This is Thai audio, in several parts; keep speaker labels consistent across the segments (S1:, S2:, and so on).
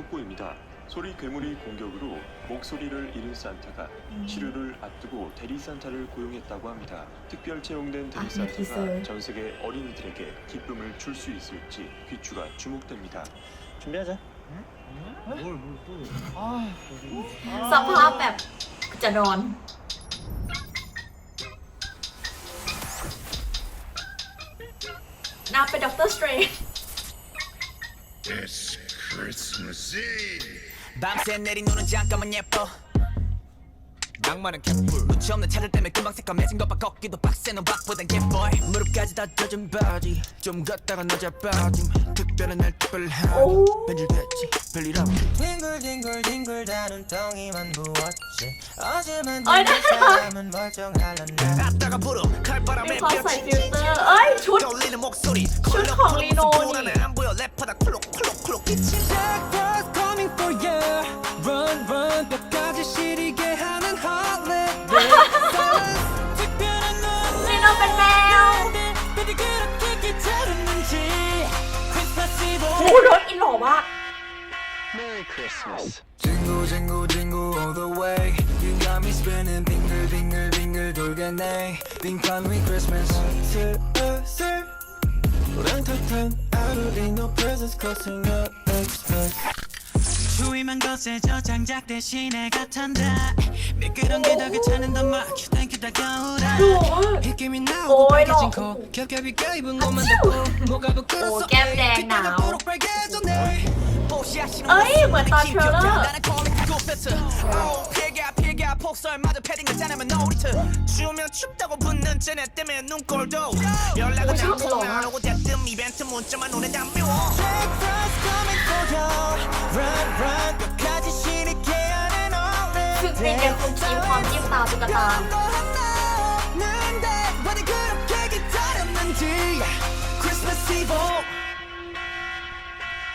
S1: 속보입니다. 소리 괴물이 공격으로 목소리를 잃은 산타가 치료를 앞두고 대리 산타를 고용했다고 합니다. 특별 채용된 대리
S2: 아, 네, 기술.
S1: 산타가 전 세계 어린이들에게 기쁨을 줄 수 있을지 귀추가 주목됩니다.
S3: 준비하자.
S4: 뭘뭘또
S2: สภาพแบบจะนอน นาเป็นด็อกเตอร์สเตรน
S5: It's Christmas Eve.
S6: 밤새 내린 눈은 잠깐만 예뻐 낭만은 갯불 눈치 없는 차들 때문에 금방 새까매진 것봐 걷기도 빡세는 박보단 갯보이 무릎까지 다 젖은 바지 좀 걷다가 낮아 빠짐 특별한 날 특별한
S2: 오.
S6: 벤질됐지 별일 없지
S3: 뒹굴뒹굴뒹굴 다는 덩이만 부었지 어제만
S2: 어이,
S3: 든
S2: 나-
S3: 사람은 멀쩡할란다
S6: 아따가 부르
S2: มี
S6: 칼바람에
S2: ความใส่ฟิลเตอร์ เอ้ย ชุด
S6: 떠올리는 목소리
S2: 컬러
S6: 컬러
S2: 리노니.
S6: 보라는 안 보여 래퍼다 콜록 콜록 콜록 Jackpot coming for you Run run 뼈까지 시리게 하는 holiday 특별한 날
S2: ลีโนเป็นแมว
S6: Baby 그렇게 기다렸는지 Christmas Eve
S2: โอ้โหรถอินหล่อมาก
S3: Merry Christmas
S6: Jingle jingle jingle all the way You got me spinning 빙글 빙글 빙글 돌겠네 빙판 with Christmas
S3: 슬슬 우랑탕탕 아루리 no presents causing a Xmas
S7: 추위만 거세져 장작 대신에 같한다 미끄러운 게더 괜찮은 더막 땡큐 다가오라
S2: ดู
S7: 입김이
S2: 오이,
S7: 나오고 빨개진
S2: 너.
S7: 코. 겹겹이 껴입은 것만 덮고 뭐가 부끄러워 귓가가
S2: 나오.
S7: 뽀록 빨개졌네.
S2: 어이, 뭐 따셔라.
S6: 나는 코믹 고패스 피해가 피해가 폭설마저 패딩을 짜내면 놀이트 추우면 춥다고 붙는 쟤네 때문에 눈꼴도 연락은
S2: 오,
S6: 안
S2: 진짜
S6: 통화 안
S2: 좋아.
S6: 오고 대뜸 이벤트 문자만 오네 다 미워
S3: Breakfast coming for you Run run 뼈까지 시리게 하는
S2: คือเพลง
S3: holiday
S2: ยังคงคีพร้อมยิ้มตาตุ๊กตา
S3: 난데 왜 그렇게 기다렸는지 Christmas Eve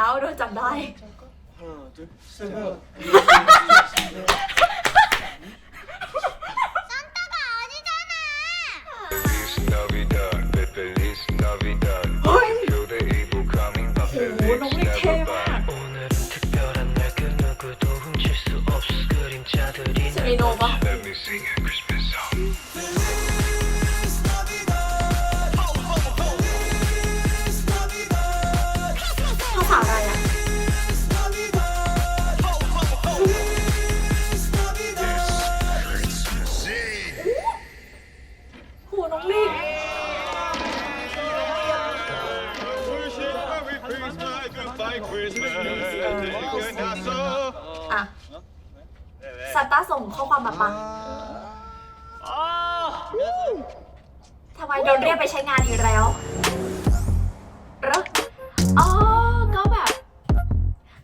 S2: เอาโดนจับได้
S5: Feliz
S2: อะซานต้าส่งข้อความมาปังทำไมโดนเรียกไปใช้งานอีกแล้วเหรออ๋อ ก็แบบ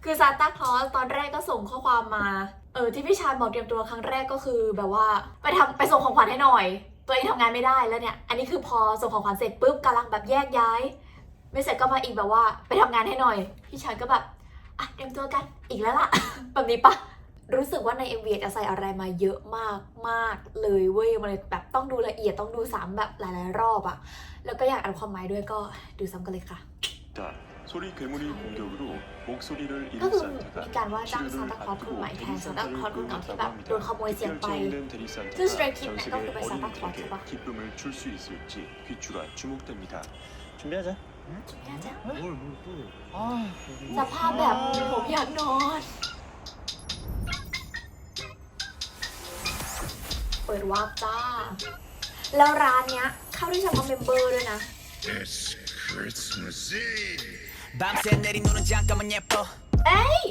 S2: คือซานต้าคลอสตอนแรกก็ส่งข้อความมา เออที่พี่ชายบอกเตรียมตัวครั้งแรกก็คือแบบว่าไปทำไปส่งของขวัญให้หน่อย ตัวเองทำงานไม่ได้แล้วเนี่ย อันนี้คือพอส่งของขวัญเสร็จปุ๊บกำลังแบบแยกย้าย ไม่เสร็จก็มาอีกแบบว่า ไปทำงานให้หน่อย พี่ชายก็แบบ อ่ะเตรียมตัวกันอีกแล้วล่ะ แบบนี้ปะรู้สึกว่าใน MV จะใส่อะไรมาเยอะมากมากเลยเว้ยมันเลยแบบต้องดูละเอียดต้องดูซ้ำแบบหลายๆรอบอะแล้วก็อยากอ่านความหมายด้วยก็ดูซ้ำกันเลยค่ะ
S1: 자, 소리 괴물이 공격으로 목소리를
S2: ก็
S1: 잃은
S2: คือ
S1: 산타가
S2: มีการว่าจ้างซานตา
S1: 치료를
S2: คลอสคนให
S1: 앞두고
S2: ม่แท
S1: 대리
S2: นซานตาคลอส
S1: 산타를
S2: คนเก่าที่
S1: 고용했다고
S2: แบบโดนข
S1: 합니다.
S2: โมยเสียง
S1: 특별
S2: ไป
S1: 채용된 대리
S2: 그 스트레이
S1: 산타가
S2: 킥
S1: 전
S2: 또
S1: 세계
S2: 그거 산타 클로스
S1: 어린이들에게
S2: 봐.
S1: 기쁨을 줄 수 있을지 귀추가 주목됩니다.
S3: 준비하자
S2: จุดนี้จ้ะ
S4: 뭘뭘또
S2: สภาพแบบผมอยากนอน เปิดวาร์ปจ้า แล้วร้านเนี้ย เข้าได้เฉพาะเมมเบอร์ด้วยนะ
S5: It's Christmas Eve.
S6: 밤새 내린 눈은 잠깐만 예뻐
S2: เอ้ย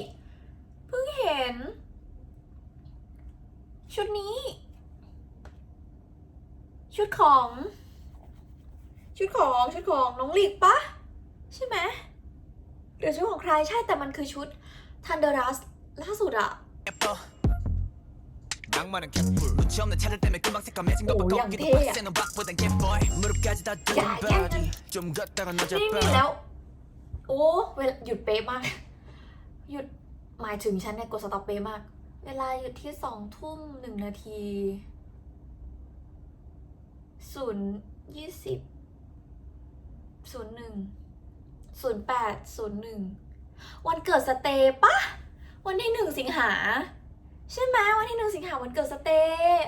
S2: เพิ่งเห็น ชุดนี้ ชุดของ ชุดของชุดของน้องหลีกปะใช่ไหมหรือชุดของใครใช่แต่มันคือชุดทันเดอรัสล่าสุดอะ
S6: 예뻐 낭만은 개뿔 눈치 없는 차들 때문에 금방 새까매진
S2: 오,
S6: 것봐
S2: 양
S6: 꺾기도
S2: 태야.
S6: 빡세는 박보단 개뻘 무릎까지 다 뚫린
S2: 야, 야,
S6: 바디 좀 걷다가
S2: นี่
S6: 늦어봐
S2: มีแล้ว โอ้เวลาหยุดเป๊ะมาก หยุดหมายถึงฉันเนี่ยกดสต็อปเป๊ะมาก เวลาหยุดที่สองทุ่มหนึ่งนาทีศูนย์ยี่สิบ ศูนย์หนึ่งศูนย์แปดศูนย์หนึ่งวันเกิดสเตย์ปะวันที่หนึ่งสิงหา ใช่ไหมวันที่หนึ่งสิงหาวันเกิดสเตย์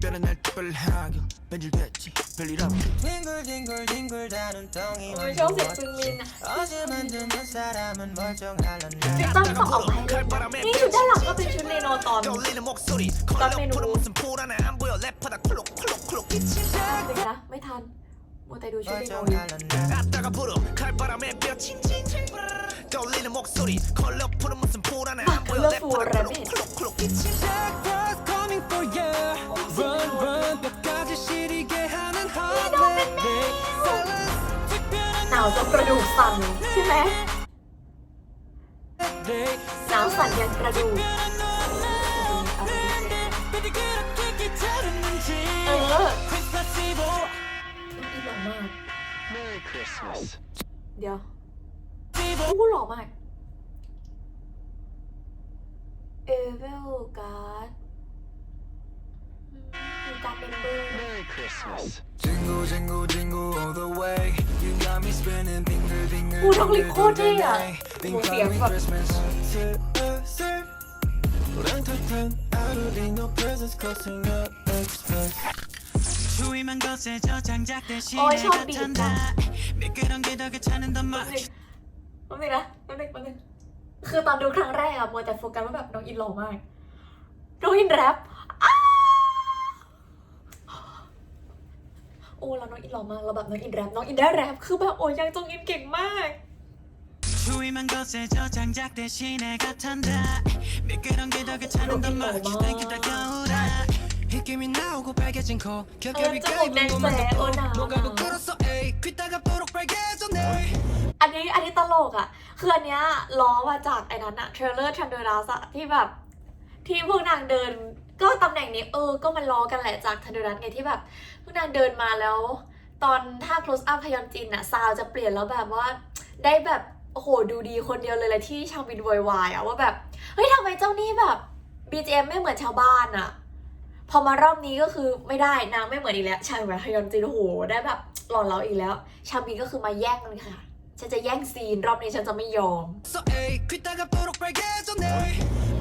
S6: 특별한 날 특별하게 변질됐지 별일 없지
S3: 뒹굴뒹굴뒹굴 다른
S2: โอ้ย
S3: 덩이만
S2: ชอบเสียงซึงมินอะ
S3: 어제 만드는 사람은 멀쩡할란다
S2: ฟิตต้องส่งออกมาให้เลยนะนี่ชุดด้านหลังก็เป็นชุดเรโนตอน
S6: 떨리는 목소리
S2: 깜메누.
S6: 컬러풀은 무슨 포라나 안 보여 랩하다 콜록콜록콜록 빛이
S2: จริงนะ ไม่ทันมัวแต่ดูชุดเรโนอยู่
S3: 멀쩡할란다
S6: 앞다가 불어 칼바람에 뼈 칭칭칭 떨리는 목소리 컬러풀은 무슨 포라나 안 보여
S2: 컬러풀
S6: 랩하다
S2: 랩이.
S6: 콜록콜록 빛이
S3: Jack Frost coming for you Run run 뼈까지 시리게 하는 holiday Silence 특별한
S2: หนาวจนกระดูกสั่นใช่ไหม
S3: day
S2: หนาวสั่นยันกระดูก
S3: Baby 그렇게 귀찮았는지
S2: เออ
S3: Christmas Eve
S2: อีหล่อมาก
S5: Merry Christmas.
S2: เดี๋ยว
S3: Eve
S2: โอ้หล่อมาก เอเวลการ์ดมี การเป็นเบอร์
S5: Merry Christmas.
S3: Jingle jingle jingle all the way You got me spinning bingle bingle
S2: พูดต้องลิโคตรเท่อะ
S3: Think
S2: โหเสียง
S3: Merry
S2: แบบ
S3: Christmas 슬슬 우랑탕탕 아루리 no presents costing up Xmas
S7: 추위만 거세져 장작 대신에
S2: 어이, 샵
S7: 같은다 미끄럼 게 더 괜찮은 더
S2: แป๊บ
S7: 막
S2: นึงแป๊บนึงนะแป๊บนึงแป๊บนึงคือตอนดูครั้งแรกอะมัวแต่โฟกัสว่าแบบน้องอินหล่อมาก น้องอินแรป โอ้แล้วน้องอินหล่อมากแล้วแบบน้องอินแรปน้องอินได้แรปคือแบบโอ้ยยังจงอินเก่งมาก
S7: 추위만 거세져 장작 대신에 같은다 미끄럼 게 더 괜찮은 더 막 땡큐 다가오라
S6: 입김이 나오고 빨개진 코 겹겹이
S2: 어, 좀
S6: 까이는 것만
S2: 냈어요. 어, 나,
S6: 덮어 뭐가
S2: 나.
S6: 부끄러서 에이 귀따가 뽀록 빨개졌네
S2: อันนี้อันนี้ตลกอะคืออันเนี้ยล้อมาจากไอ้นั้นอะเทรลเลอร์ทันเดอร์ดัสอะที่แบบ ที่พวกนางเดิน ก็ตำแหน่งนี้เออ ก็มันล้อกันแหละจากทันเดอร์ไงที่แบบพวกนางเดินมาแล้ว ตอนถ้า close up พยอนจินอะซาวจะเปลี่ยนแล้วแบบว่า ได้แบบโอ้โหดูดีคนเดียวเลยแหละที่ชาวบินวอยวายอะว่าแบบเฮ้ยทำไมเจ้านี่แบบ BGM ไม่เหมือนชาวบ้านอะพอมารอบนี้ก็คือไม่ได้นางไม่เหมือนอีกแล้วชาวบินฮยอนจินโอ้โหได้แบบหล่อเราอีกแล้ว ชาวบินก็คือมาแย่งกันค่ะ ฉันจะแย่งซีนรอบนี้ฉันจะไม่ยอม
S6: 서 에이 귀따가 뽀록 빨개졌네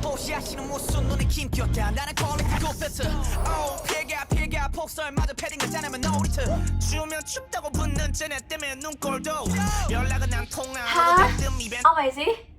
S6: 뽀시하시는 모습 눈에 김겼다 나는 퀄리티 고패스 오 피가 피가 폭설마저 패딩을 짜내면 놀이트 추우면 춥다고 붙는 쟤네 때문에 눈꼴도 연락은 안 통화
S2: 하?
S6: 너도 뜸 이벤트
S2: เอาใหม่สิ
S6: 오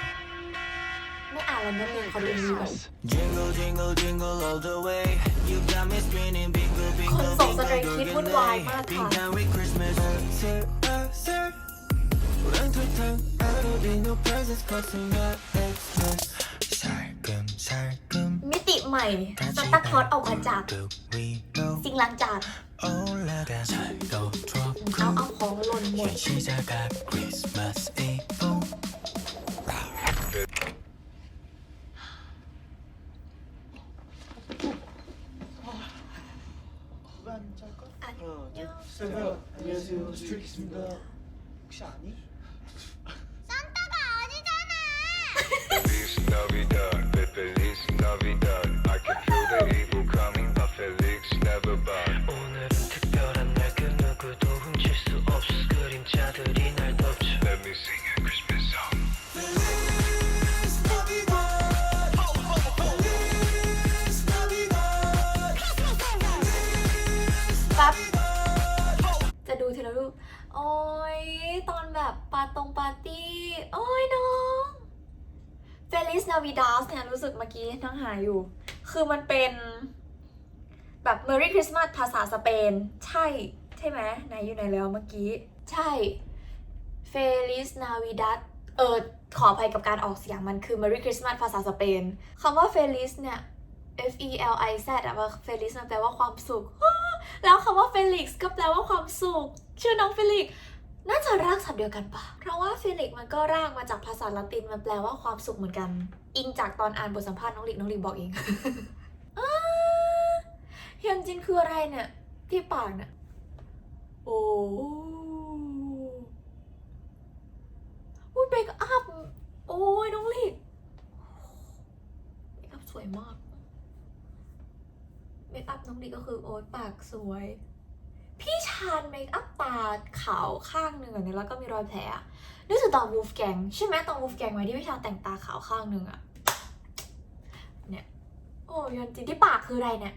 S2: ไม่อ่านแล้วนะเพลงเขาดู
S3: ดี
S2: คนส่งแสเตรคิดวุ่นวายมากค่ะมิติใหม่ซันตาคลอสออกมาจาก สิ่งลังจา
S3: ก
S2: เขาเอาของหล่นหมด
S3: 시작할 Christmas Eve
S2: 안녕
S4: 안녕하세요 스트레이키스입니다 혹시 아니?
S5: Feliz Navidad, Feliz Navidad. I can feel the evil
S2: ตอนแบแบบปาตรงปาร์ตี้ โอ้ยน้อง Feliz Navidad เนี่ยรู้สึกเมื่อกี้นั่งหาอยู่ คือมันเป็นแบบ Merry Christmas ภาษาสเปน ใช่ ใช่ไหมไหนอยู่ไหนแล้วเมื่อกี้ ใช่ Feliz Navidad เออขออภัยกับการออกเสียงมันคือ Merry Christmas ภาษาสเปนคำว่า Feliz เนี่ย F E L I Z อะว่า Feliz มันแปลว่าความสุข แล้วคำว่า Felix ก็แปลว่าความสุข ชื่อน้อง Felix น่าจะรากศัพท์เดียวกันปะเพราะว่า Felix มันก็รากมาจากภาษาละตินมันแปลว่าความสุขเหมือนกัน อิงจากตอนอ่านบทสัมภาษณ์น้องหลิกน้องหลิกบอกเองเฮียนจินคืออะไรเนี่ย ที่ปากเนี่ยโอ้อุ้ยเบรกอัพโอ้ยน้องหลิกเบรกอัพสวยมากเมคอัพน้องดีก็คือโอ๊ยปากสวย พี่ชานเมคอัพตาขาวข้างหนึ่งอะเนี่ยแล้วก็มีรอยแผลนึกถึงตอนวูฟแกงใช่ไหมตอนวูฟแกงไหมที่พี่ชานแต่งตาขาวข้างหนึ่งอะเนี่ยโอ้ยอนจริงที่ปากคืออะไรเนี่ย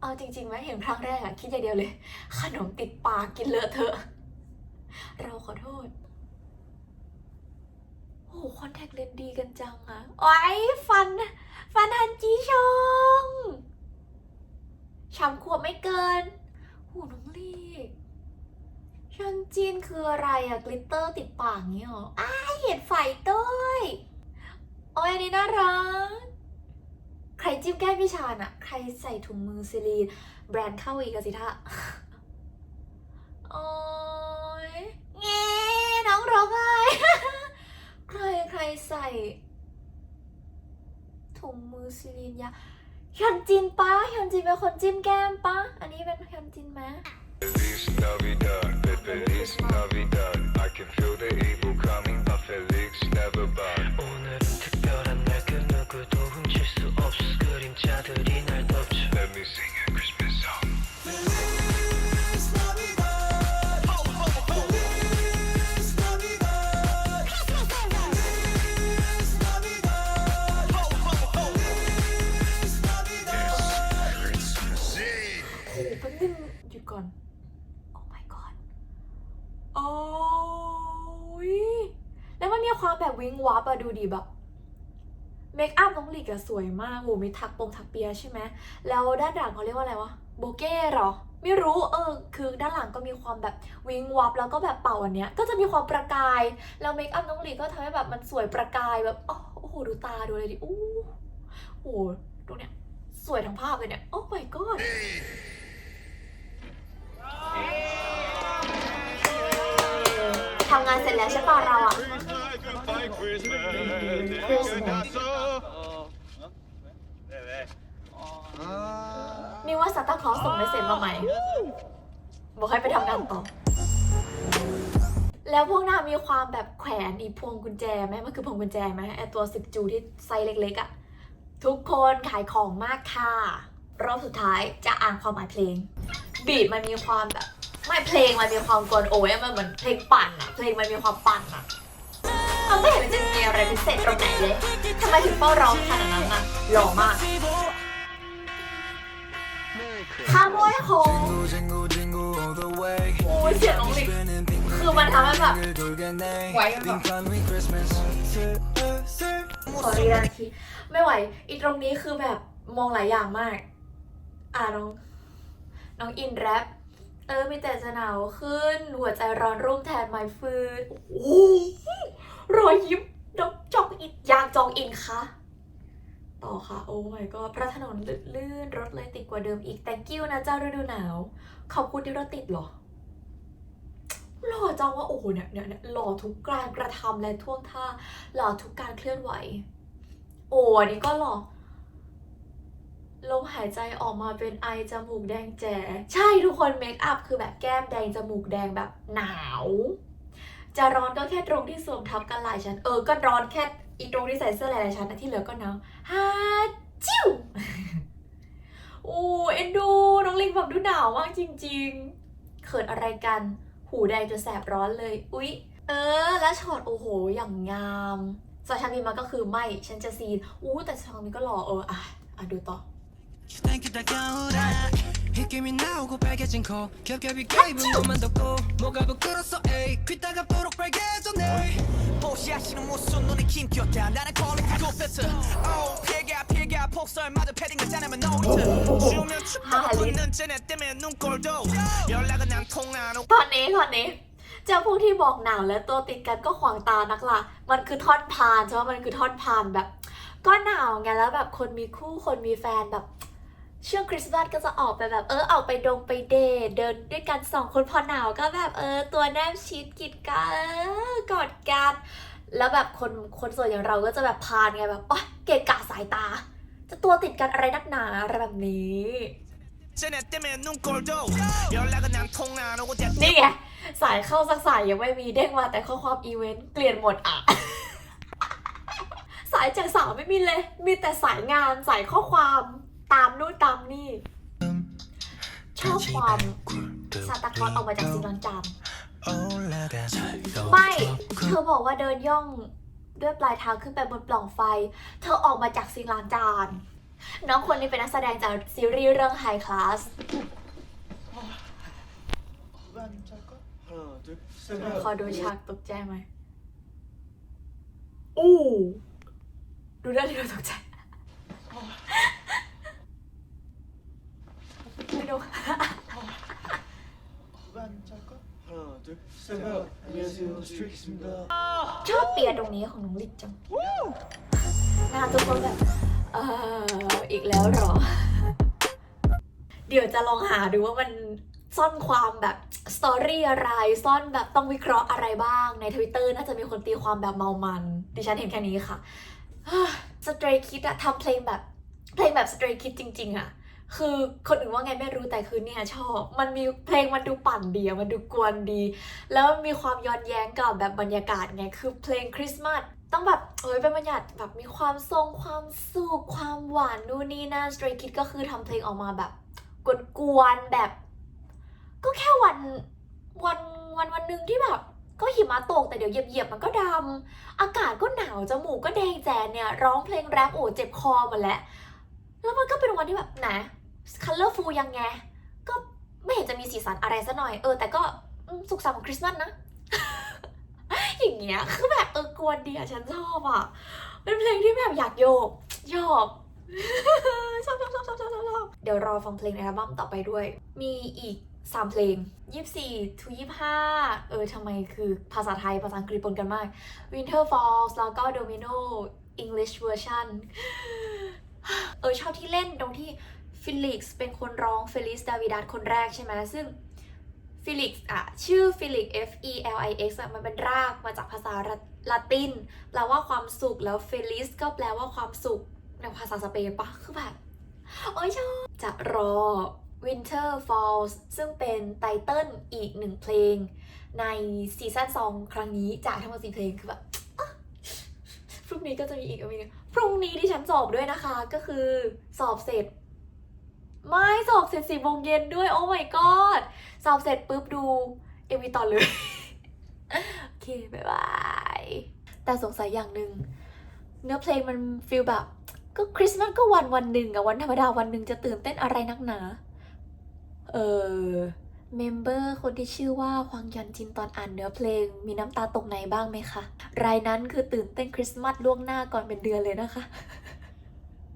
S2: เอาจริงๆไหมเห็นครั้งแรกอะคิดอย่างเดียวเลย ขนมติดปากกินเลอะเทอะ เราขอโทษโอ้คอนแทคเลนส์ดีกันจังอะโอ้ยฟัน ฟันฮันจีชง ชามขวบไม่เกิน หูน้องลีชันจีนคืออะไรอะกลิตเตอร์ติดปากงี้เหรอ อ้าเห็นไฟด้วยโอ้ยอันนี้น่ารัก ใครจิ้มแก้มพี่ชานอะใครใส่ถุงมือซิลีนแบรนด์เข้าอีกสิท่าโอ้ยแงน้องร้องไห้ใครใครใส่ถุงมือซิลินยา ฮยอนจินปะฮยอนจินเป็นคนจิ้มแก้มปะอันนี้เป็นฮยอนจินไหม
S5: Feliz Navidad, Feliz Navidad. I can feel the evil coming, but Felix never bad.
S2: น โอ้ my god โอ้ยแล้วมันมีความแบบวิงวับอะดูดีแบบเมคอัพน้องหลิกอะสวยมากโหมีถักปงถักเปียใช่ไหมแล้วด้านหลังเขาเรียกว่าอะไรวะโบเก้เหรอ ไม่รู้เออคือด้านหลังก็มีความแบบวิงวับแล้วก็แบบเป่าอันเนี้ยก็จะมีความประกายแล้วเมคอัพน้องหลิกก็ทำให้แบบมันสวยประกายแบบโอ้โหดูตาดูเลยดิอู้โอ้โหดูเนี่ยสวยทั้งภาพเลยเนี่ยโอ้ my god ทำงานเสร็จแล้วใช่ป่ะเราอะนี่ว่าซานตาคลอสส่งเมสเซจมาใหม่ บอกให้ไปทำงานต่อ แล้วพวกนางมีความแบบแขวนอีพวงกุญแจไหมมันคือพวงกุญแจไหมไอตัวสิบจูที่ไซส์เล็กๆอะทุกคนขายของมากค่ะ รอบสุดท้ายจะอ่านความหมายเพลง บีดมันมีความแบบ ไม่เพลงมันมีความกวนโอ้ยมันเหมือนเพลงปั่นอะเพลงมันมีความปั่นอะเราไม่เห็นมันจะมีอะไรพิเศษตรงไหนเลยทำไมถึงเป้าร้องขนาดนั้นอะหล่อมากข้าม
S3: วยโฮ
S2: โอ้เสียงน้องลิกคือมันทำให้แบบ
S3: ไห
S2: ว
S3: แบบ
S2: ขอรีดันทีไม่ไหวอีตรงนี้คือแบบมองหลายอย่างมาก อ่าลอง น้องอินแรปเออมีแต่จะหนาวขึ้น หัวใจร้อนรุ่มแทนไม้ฟืนโอ้โหรอยยิ้มดอกจอกอินอยากจองอินคะต่อค่ะ โอ้ my god พระถนนลื่นรถเลยติดกว่าเดิมอีก thank you นะเจ้าฤดูหนาว ขอบคุณที่รถติดเหรอหล่อจังว่าโอ้โหเนี่ยเนี่ยเนี่ยหล่อทุกการกระทำและท่วงท่าหล่อทุกการเคลื่อนไหว โอ้อันนี้ก็หล่อ ลมหายใจออกมาเป็นไอจมูกแดงแจ๋ใช่ทุกคนเมคอัพคือแบบแก้มแดงจมูกแดงแบบหนาว จะร้อนก็แค่ตรงที่สวมทับกันหลายชั้นเออก็ร้อนแค่อีตรงที่ใส่เสื้อหลายๆชั้นนะที่เหลือก็หนาวฮ่าจิ้วโอ้เอ็นดูน้องลิงแบบดูหนาวมากจริง ๆ เขินอะไรกัน หูแดงจนแสบร้อนเลย อุ๊ย เออ แล้วช็อตโอ้โห อย่างงามส่วชามีมาก็คือไม่ ฉันจะซีน อู้แต่ชามีก็หล่อเออ อะ อะดูต่อ
S7: Thank you 다가오라
S3: 입김이 나오고 빨개진 코 겹겹이 껴입은 것만 덮고 뭐가 부끄러서 에이 귀따가 보록 빨개졌네
S6: 보시하시는 모습 눈에 김겼다 나는 퀄리티 고페트 오 피가 피가 폭설마저 패딩을 짜내면 놀이트 주면 춥다고 붙는 쟤네 때문에 눈꼴도 연락은 안 통하는
S2: ท่อนนี้ท่อนนี้เจ้าพวกที่บอกหนาวและตัวติดกันก็ขวางตานักล่ะ มันคือท่อนพานใช่ไหมมันคือท่อนพานแบบ ก็หนาวไงแล้วแบบคนมีคู่คนมีแฟนแบบ ช่วงคริสต์มาสก็จะออกไปแบบเออออกไปดงไปเดทเดินด้วยกันสองคนพอหนาวก็แบบเออตัวแนบชิดกิดกันกอดกันแล้วแบบคนคนส่วนอย่างเราก็จะแบบพานไงแบบโอ๊อเกะกะสายตา จะตัวติดกันอะไรนักหนาอะไรแบบนี้นี่ไงสายเข้าสักสายยังไม่มีเด้งมาแต่ข้อความอีเวนต์เปลี่ยนหมดอะสายจากสาวไม่มีเลย มีแต่สายงานสายข้อความ ตามนู่นตามนี่ ชอบความซาตาคอนออกมาจากซิงลอนจำไม่ เธอบอกว่าเดินย่องด้วยปลายเท้าขึ้นไปบนปล่องไฟ เธอออกมาจากซิงลานจาน น้องคนนี้เป็นนักแสดงจากซีรีส์เรื่อง
S4: ไฮคลาส
S2: ขอดูฉากตกใจไหมอู้ดูได้ที่เราตกใจ ดูชอบเปียตรงนี้ของน้องลิศจังหน้าทุกคนแบบอีกแล้วหรอ เดี๋ยวจะลองหาดูว่ามันซ่อนความแบบสตอรี่อะไรซ่อนแบบต้องวิเคราะห์อะไรบ้างในทวิตเตอร์น่าจะมีคนตีความแบบเมามัน ดิฉันเห็นแค่นี้ค่ะสเตรย์คิดอะทำเพลงแบบเพลงแบบสเตรย์คิดจริง ๆอะ คือคนอื่นว่าไงไม่รู้แต่คือเนี่ยชอบ มันมีเพลงมันดูปั่นดีอะมันดูกวนดี แล้วมีความย้อนแย้งกับแบบบรรยากาศไงคือเพลงคริสต์มาสต้องแบบเอ้ยเป็นบรรยากาศแบบมีความทรงความสุขความหวานนู่นนี่นั่น Stray Kids ก็คือทำเพลงออกมาแบบกวนๆแบบ ก็แค่วันวันวันวันหนึ่งที่แบบก็หิมะตกแต่เดี๋ยวเหยียบๆมันก็ดำอากาศก็หนาวจมูกก็แดงแจนเนี่ยร้องเพลงแรปโอ้เจ็บคอหมดแล้วแล้วมันก็เป็นวันที่แบบ ไหน colorful ยังไง ก็ไม่เห็นจะมีสีสันอะไรซะหน่อย เออ แต่ก็สุขสันต์ของคริสต์มาสนะ อย่างเงี้ย คือแบบเออกวนดีอะฉันชอบอะเป็นเพลงที่แบบอยากโยกชอบชอบชอบชอบชอบชอบชอบเดี๋ยวรอฟังเพลงในอัลบั้มต่อไปด้วย มีอีก3เพลง24 to 25เออทำไมคือภาษาไทย ภาษาอังกฤษปนกันมาก Winter Falls แล้วก็ Domino English version เออชอบที่เล่นตรงที่ ฟิลิกซ์เป็นคนร้องเฟลิสดาวิดัสคนแรกใช่ไหมซึ่งฟิลิกซ์อะชื่อฟิลิก F E L I X อะมันเป็นรากมาจากภาษาละติน แปลว่าความสุขแล้วเฟลิสก็แปลว่าความสุขในภาษาสเปนปะคือแบบโอ้ยชอบจะรอ Winter Falls ซึ่งเป็นไตเติ้ลอีกหนึ่งเพลง ในซีซั่น2ครั้งนี้จากทั้งหมดสี่เพลงคือแบบพรุ่งนี้ก็จะมีอีกมีกพรุ่งนี้ที่ฉันสอบด้วยนะคะ ก็คือสอบเสร็จ ไม่สอบเสร็จสี่โมงเย็นด้วย โอ้ my god สอบเสร็จปุ๊บดูเอวีต่อเลย โอเค บ๊ายบาย แต่สงสัยอย่างหนึ่งเนื้อเพลงมันฟีลแบบ ก็คริสต์มาสก็วันวันหนึ่งอะวันธรรมดาวันหนึ่งจะตื่นเต้นอะไรนักหนา เออเมมเบอร์คนที่ชื่อว่าฮวางยอนจินตอนอ่านเนื้อเพลง มีน้ำตาตกไหนบ้างไหมคะ รายนั้นคือตื่นเต้นคริสต์มาสล่วงหน้าก่อนเป็นเดือนเลยนะคะ